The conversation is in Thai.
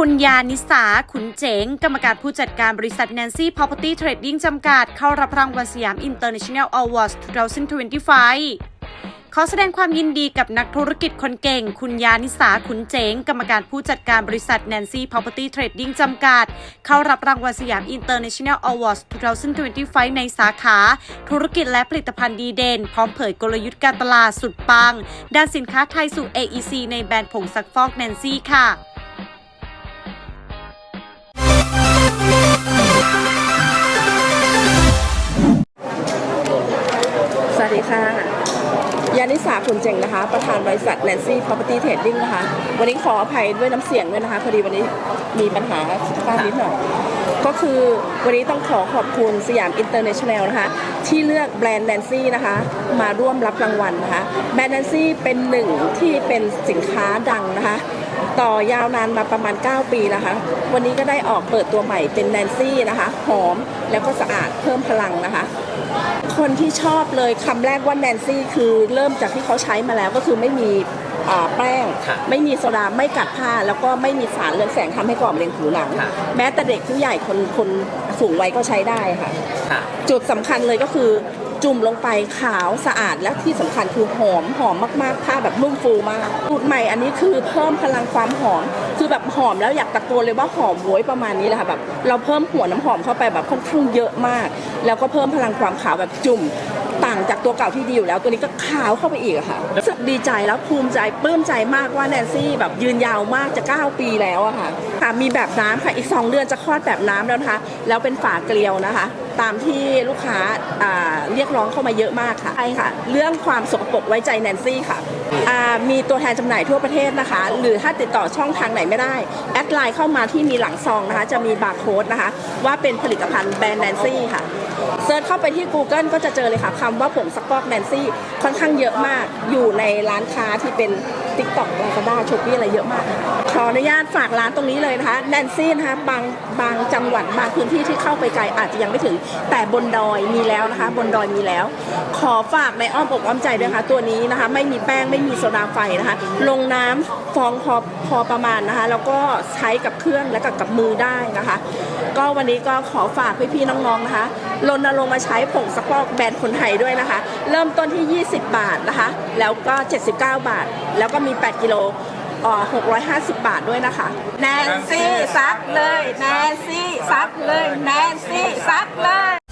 คุณยานิสา ขุนเจ๋ง กรรมการผู้จัดการบริษัท Nancy Property Trading จำกัด เข้ารับรางวัลสยาม International Awards 2025ขอแสดงความยินดีกับนักธุรกิจคนเก่ง คุณยานิสาขุนเจ๋งกรรมการผู้จัดการบริษัท Nancy Property Trading จำกัด เข้ารับรางวัลสยาม International Awards 2025 ในสาขา ธุรกิจและผลิตภัณฑ์ดีเด่น พร้อมเผยกลยุทธ์การตลาดสุดปัง ด้านสินค้าไทยสู่ AEC ในแบรนด์ผงซักฟอก Nancy ค่ะ ค่ะยานิสาขุนเจงนะคะ ประธานบริษัท Nancy Property Trading นะคะ วันนี้ขออภัยด้วยน้ำเสียงด้วยนะคะ พอดีวันนี้มีปัญหาสุขภาพนิดหน่อย ก็คือวันนี้ต้องขอขอบคุณสยามอินเตอร์เนชั่นแนลนะคะ ที่เลือกแบรนด์ Nancy นะคะมาร่วมรับรางวัลนะคะแบรนด์ Nancy เป็นหนึ่งที่เป็นสินค้าดังนะคะ ต่อยาวนานมาประมาณ 9 ปีแล้วค่ะวันนี้ก็ได้ออกเปิดตัวใหม่เป็นแนนซี่นะคะหอมแล้วก็สะอาดเพิ่มพลังนะคะ คนที่ชอบเลยคำแรกว่าแนนซี่คือเริ่มจากที่เขาใช้มาแล้วก็คือไม่มีอ่าแป้งค่ะไม่มีโซดาไม่กัดผ้า แล้วก็ไม่มีสารเรืองแสงทำให้ก่อมะเร็งผิวหนังค่ะแม้แต่เด็กผู้ใหญ่คนคน สูงวัยก็ใช้ได้ค่ะ ค่ะ จุดสำคัญเลยก็คือจุ่มลงไปขาวสะอาดและที่สำคัญคือหอมหอมมากๆผ้าแบบนุ่มฟูมากสูตรใหม่อันนี้คือเพิ่มพลังความหอม คือแบบหอมแล้วอยากตะโกนเลยว่าหอมโวยประมาณนี้แหละค่ะแบบเราเพิ่มหัวน้ำหอมเข้าไปแบบค่อนข้างเยอะมาก แล้วก็เพิ่มพลังความขาวแบบจุ่มต่างจากตัวเก่าที่ดีอยู่แล้ว ตัวนี้ก็ขาวเข้าไปอีกอะค่ะรู้สึกดีใจแล้วภูมิใจปลื้มใจมากว่าแนนซี่แบบยืนยาวมากจะ 9 ปีแล้วอะค่ะค่ะมีแบบน้ำค่ะอีก 2 เดือนจะคลอดแบบน้ำแล้วนะคะ แล้วเป็นฝาเกลียวนะคะ ตามที่ลูกค้าอ่าเรียกร้องเข้ามาเยอะมากค่ะใช่ค่ะ เรื่องความสกปรกไว้ใจแนนซี่ค่ะอ่ามีตัวแทนจำหน่ายทั่วประเทศนะคะ หรือถ้าติดต่อช่องทางไหนไม่ได้ แอดไลน์เข้ามาที่มีหลังซองนะคะ จะมีบาร์โค้ดนะคะ ว่าเป็นผลิตภัณฑ์แบรนด์แนนซี่ค่ะเซิร์ชเข้าไปที่ Google ก็จะเจอเลยค่ะคำว่าผงซักฟอกแนนซี่ค่อนข้างเยอะมาก อยู่ในร้านค้าที่เป็น TikTok Lazada s h o p e e อะไรเยอะมากขออนุญาตฝากร้านตรงนี้เลยนะคะแนนซี่นะคะบางบางจังหวัดบางพื้นที่ที่เข้าไปไกลอาจจะยังไม่ถึงแต่บนดอยมีแล้วนะคะ บนดอยมีแล้ว ขอฝากในอ้อมอกอ้อมใจด้วยนะคะตัวนี้นะคะ ไม่มีแป้งไม่มีโซดาไฟนะคะ ลงน้ำฟองพอพอประมาณนะคะ แล้วก็ใช้กับเครื่องและกับกับมือได้นะคะ ก็วันนี้ก็ขอฝากพี่ๆน้องๆนะคะรณรงค์มาใช้ผงซักฟอกแบรนด์คนไทยด้วยนะคะ เริ่มต้นที่ 20 บาทนะคะ แล้วก็ 79 บาท แล้วก็มี 8 กิโล อ่อ650 บาทด้วยนะคะ แนนซี่ซักเลย แนนซี่ซักเลย แนนซี่ซักเลย